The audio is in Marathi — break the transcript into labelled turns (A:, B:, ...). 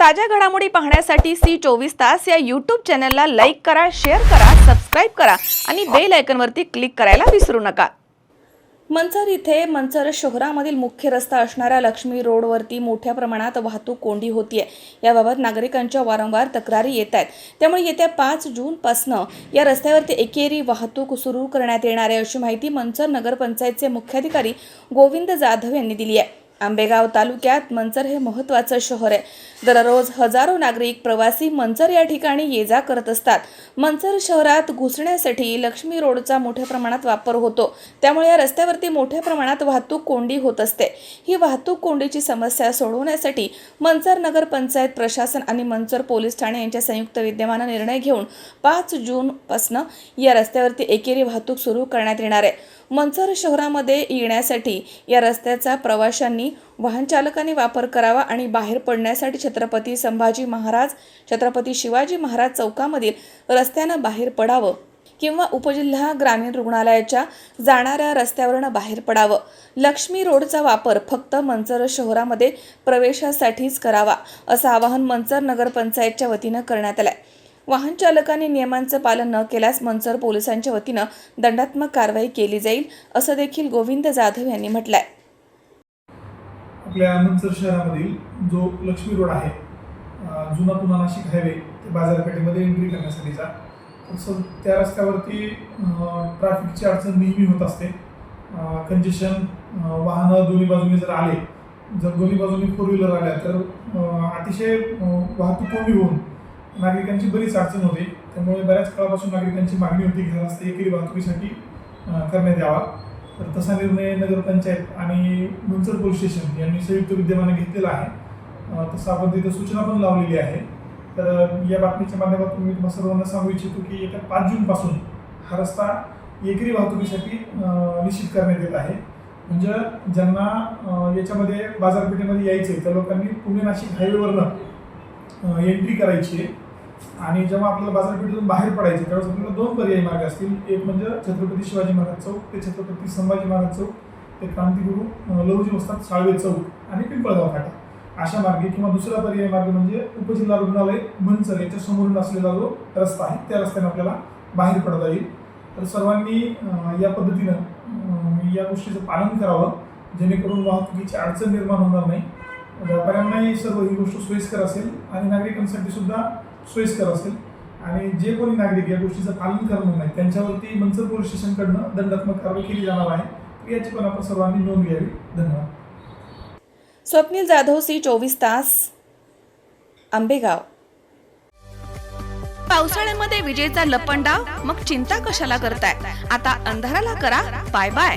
A: ताज्या घडामोडी पाहण्यासाठी सी चोवीस तास या यूट्यूब चॅनलला लाईक करा शेअर करा सबस्क्राईब करा आणि बेल आयकनवरती क्लिक करायला विसरू नका. मंचर इथे मंचर शहरामधील मुख्य रस्ता असणाऱ्या लक्ष्मी रोडवरती मोठ्या प्रमाणात वाहतूक कोंडी होतीये. याबाबत नागरिकांच्या वारंवार तक्रारी येत आहेत त्यामुळे येत्या पाच जूनपासनं या रस्त्यावरती एकेरी वाहतूक सुरू करण्यात येणार आहे अशी माहिती मंचर नगरपंचायतचे मुख्याधिकारी गोविंद जाधव यांनी दिली आहे. आंबेगाव तालुक्यात मंचर हे महत्त्वाचं शहर आहे. दररोज हजारो नागरिक प्रवासी मंचर या ठिकाणी ये जा करत असतात. मंचर शहरात घुसण्यासाठी लक्ष्मी रोडचा मोठ्या प्रमाणात वापर होतो. त्यामुळे या रस्त्यावरती मोठ्या प्रमाणात वाहतूक कोंडी होत असते. ही वाहतूक कोंडीची समस्या सोडवण्यासाठी मंचर नगरपंचायत प्रशासन आणि मंचर पोलीस ठाणे यांच्या संयुक्त विद्यमानं निर्णय घेऊन पाच जूनपासनं या रस्त्यावरती एकेरी वाहतूक सुरू करण्यात येणार आहे. मंचर शहरामध्ये येण्यासाठी या रस्त्याचा प्रवाशांनी वाहन वाहनचालकाने वापर करावा आणि बाहेर पडण्यासाठी छत्रपती संभाजी महाराज छत्रपती शिवाजी महाराज चौकामधील रस्त्यानं बाहेर पडावं किंवा उपजिल्हा ग्रामीण रुग्णालयाच्या जाणाऱ्या रस्त्यावरनं बाहेर पडावं. लक्ष्मी रोडचा वापर फक्त मंचर शहरामध्ये प्रवेशासाठीच करावा असं आवाहन मंचर नगरपंचायतच्या वतीनं करण्यात आलंय. वाहन चालकांनी नियमांचं पालन न केल्यास मंचर पोलिसांच्या वतीनं दंडात्मक कारवाई केली जाईल असं देखील गोविंद जाधव यांनी म्हटलंय.
B: आपल्या नंतर शहरामधील जो लक्ष्मी रोड आहे जुना पुन्हा नाशिक हायवे ते बाजारपेठेमध्ये एंट्री करण्यासाठीचा. तसं त्या रस्त्यावरती ट्रॅफिकची अडचण नेहमी होत असते. कंजेशन वाहनं दोन्ही बाजूने जर आले जर दोन्ही बाजूनी फोर व्हीलर आल्या तर अतिशय वाहतूक कोंडी होऊन नागरिकांची बरीच अडचण होते. त्यामुळे बऱ्याच काळापासून नागरिकांची मागणी होती घ्या रस्ते रस्ता एकेरी वाहतुकीसाठी करण्यात यावा. तर तसा निर्णय नगरपंचायत आणि मुंचर पोलीस स्टेशन यांनी संयुक्त विद्यमाने घेतलेला आहे. तसं आपण तिथं सूचना पण लावलेली आहे. तर या बातमीच्या माध्यमातून मी तुम्हाला सर्वांना सांगू इच्छितो की येत्या पाच जूनपासून हा रस्ता एकरी वाहतुकीसाठी निश्चित करण्यात येत आहे. म्हणजे ज्यांना याच्यामध्ये बाजारपेठेमध्ये यायचं आहे त्या लोकांनी पुणे नाशिक हायवेवरनं एंट्री करायची आहे. आणि जेव्हा आपल्याला बाजारपेठेतून बाहेर पडायचे त्यावेळेस आपल्याला दोन पर्यायी मार्ग असतील. एक म्हणजे छत्रपती शिवाजी महाराज चौक ते छत्रपती संभाजी महाराज चौक ते क्रांतिगुरु लहुजी वस्ताद साळवे चौक आणि पिंपळगाव फाटा. अशा मार्गे किंवा दुसरा पर्यायी मार्ग म्हणजे उपजिल्हा रुग्णालय मंचर याच्या समोरून असलेला जो रस्ता आहे त्या रस्त्याने आपल्याला बाहेर पडता येईल. तर सर्वांनी या पद्धतीनं या गोष्टीचं पालन करावं जेणेकरून वाहतुकीची अडचण निर्माण होणार नाही. व्यापाऱ्यांनाही सर्व ही गोष्ट सोयीस्कर असेल आणि नागरिकांसाठी सुद्धा सोयीस्कर असेल. आणि जे कोणी नागरिक या गोष्टीचं पालन करणार नाही त्यांच्यावरती मंचर पोलीस स्टेशनकडनं दंडात्मक कारवाई केली जाणार आहे. याची पण आपण सर्वांनी नोंद घ्यावी. धन्यवाद.
A: स्वप्नील जाधव सी चोवीस तास आंबेगाव. पावसाळ्यामध्ये विजेचा लपंडाव? मग चिंता कशाला करताय? आता अंधाराला करा. Bye bye.